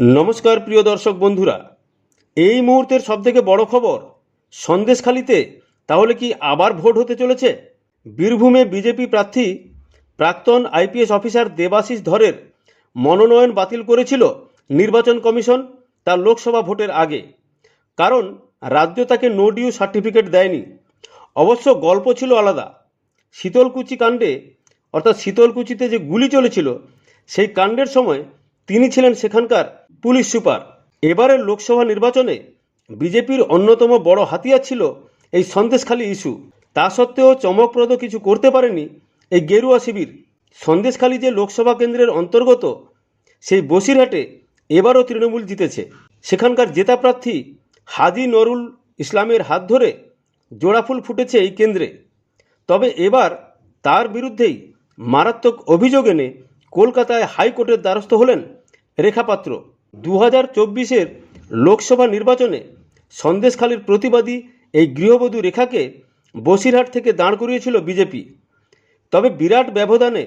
নমস্কার, প্রিয় দর্শক বন্ধুরা। এই মুহূর্তের সবথেকে বড় খবর, সন্দেশখালিতে তাহলে কি আবার ভোট হতে চলেছে? বীরভূমে বিজেপি প্রার্থী, প্রাক্তন আইপিএস অফিসার দেবাশিস ধরের মনোনয়ন বাতিল করেছিল নির্বাচন কমিশন তার লোকসভা ভোটের আগে। কারণ রাজ্য তাকে নো ডিউ সার্টিফিকেট দেয়নি। অবশ্য গল্প ছিল আলাদা। শীতলকুচি কাণ্ডে, অর্থাৎ শীতলকুচিতে যে গুলি চলেছিল, সেই কাণ্ডের সময় তিনি ছিলেন সেখানকার পুলিশ সুপার। এবারের লোকসভা নির্বাচনে বিজেপির অন্যতম বড় হাতিয়ার ছিল এই সন্দেশখালী ইস্যু। তা সত্ত্বেও চমকপ্রদ কিছু করতে পারেনি এই গেরুয়া শিবির। সন্দেশখালী যে লোকসভা কেন্দ্রের অন্তর্গত, সেই বসিরহাটে এবারও তৃণমূল জিতেছে। সেখানকার জেতা প্রার্থী হাজি নরুল ইসলামের হাত ধরে জোড়াফুল ফুটেছে এই কেন্দ্রে। তবে এবার তার বিরুদ্ধেই মারাত্মক অভিযোগ এনে কলকাতায় হাইকোর্টের দ্বারস্থ হলেন রেখাপাত্র। দু হাজার চব্বিশের লোকসভা নির্বাচনে সন্দেশখালীর প্রতিবাদী এই গৃহবধূ রেখাকে বসিরহাট থেকে দাঁড় করিয়েছিল বিজেপি। তবে বিরাট ব্যবধানে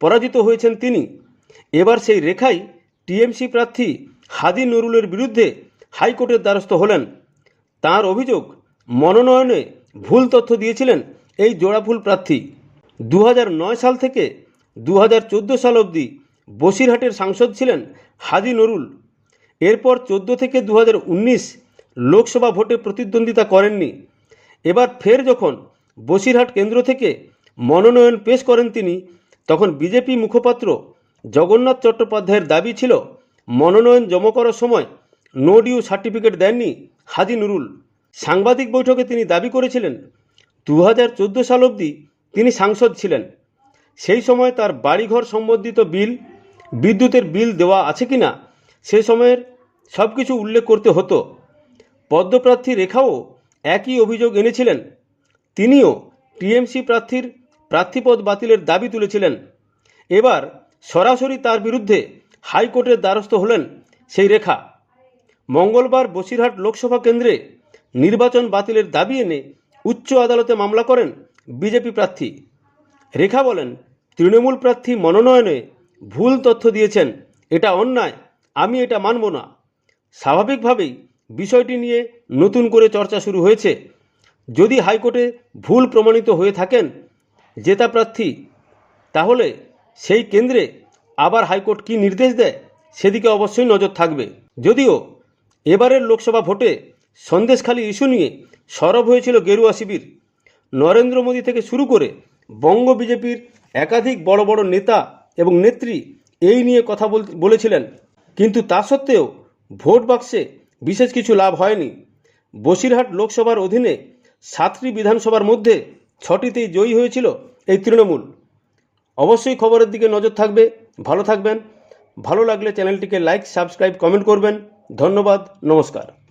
পরাজিত হয়েছেন তিনি। এবার সেই রেখাই টিএমসি প্রার্থী হাদি নুরুলের বিরুদ্ধে হাইকোর্টের দ্বারস্থ হলেন। তার অভিযোগ, মনোনয়নে ভুল তথ্য দিয়েছিলেন এই জোড়াফুল প্রার্থী। দু হাজার নয় সাল থেকে দু হাজার চোদ্দ সাল অবধি বসিরহাটের সাংসদ ছিলেন হাজি নুরুল। এরপর চোদ্দ থেকে দু হাজার উনিশ লোকসভা ভোটে প্রতিদ্বন্দ্বিতা করেননি। এবার ফের যখন বসিরহাট কেন্দ্র থেকে মনোনয়ন পেশ করেন তিনি, তখন বিজেপি মুখপাত্র জগন্নাথ চট্টোপাধ্যায়ের দাবি ছিল, মনোনয়ন জমা করার সময় নো ডিউ সার্টিফিকেট দেননি হাজি নুরুল। সাংবাদিক বৈঠকে তিনি দাবি করেছিলেন দু হাজার চোদ্দ সাল অবধি তিনি সাংসদ ছিলেন। সেই সময় তার বাড়িঘর সম্বন্ধিত বিল, বিদ্যুতের বিল দেওয়া আছে কিনা, সে সময়ের সব কিছু উল্লেখ করতে হতো। পদ্মপ্রার্থী রেখাও একই অভিযোগ এনেছিলেন। তিনিও টিএমসি প্রার্থীর প্রার্থীপদ বাতিলের দাবি তুলেছিলেন। এবার সরাসরি তার বিরুদ্ধে হাইকোর্টের দ্বারস্থ হলেন সেই রেখা। মঙ্গলবার বসিরহাট লোকসভা কেন্দ্রে নির্বাচন বাতিলের দাবি এনে উচ্চ আদালতে মামলা করেন বিজেপি প্রার্থী। রেখা বলেন, তৃণমূল প্রার্থী মনোনয়নে ভুল তথ্য দিয়েছেন। এটা অন্যায়। আমি এটা মানব না। স্বাভাবিকভাবেই বিষয়টি নিয়ে নতুন করে চর্চা শুরু হয়েছে। যদি হাইকোর্টে ভুল প্রমাণিত হয়ে থাকেন জেতা প্রার্থী তাহলে সেই কেন্দ্রে আবার হাইকোর্ট কী নির্দেশ দেয় সেদিকে অবশ্যই নজর থাকবে। যদিও এবারের লোকসভা ভোটে সন্দেশখালী ইস্যু নিয়ে সরব হয়েছিল গেরুয়া শিবির। নরেন্দ্র মোদী থেকে শুরু করে বঙ্গ বিজেপির একাধিক বড় বড় নেতা এবং নেত্রী এই নিয়ে কথা বল- বলেছিলেন। কিন্তু তা সত্ত্বেও ভোট বাক্সে বিশেষ কিছু লাভ হয়নি। বসিরহাট লোকসভার অধীনে সাতটি বিধানসভার মধ্যে ছটিতেই জয়ী হয়েছিল এই তৃণমূল। অবশ্যই খবরের দিকে নজর থাকবে। ভালো থাকবেন। ভালো লাগলে চ্যানেলটিকে লাইক, সাবস্ক্রাইব, কমেন্ট করবেন। ধন্যবাদ, নমস্কার।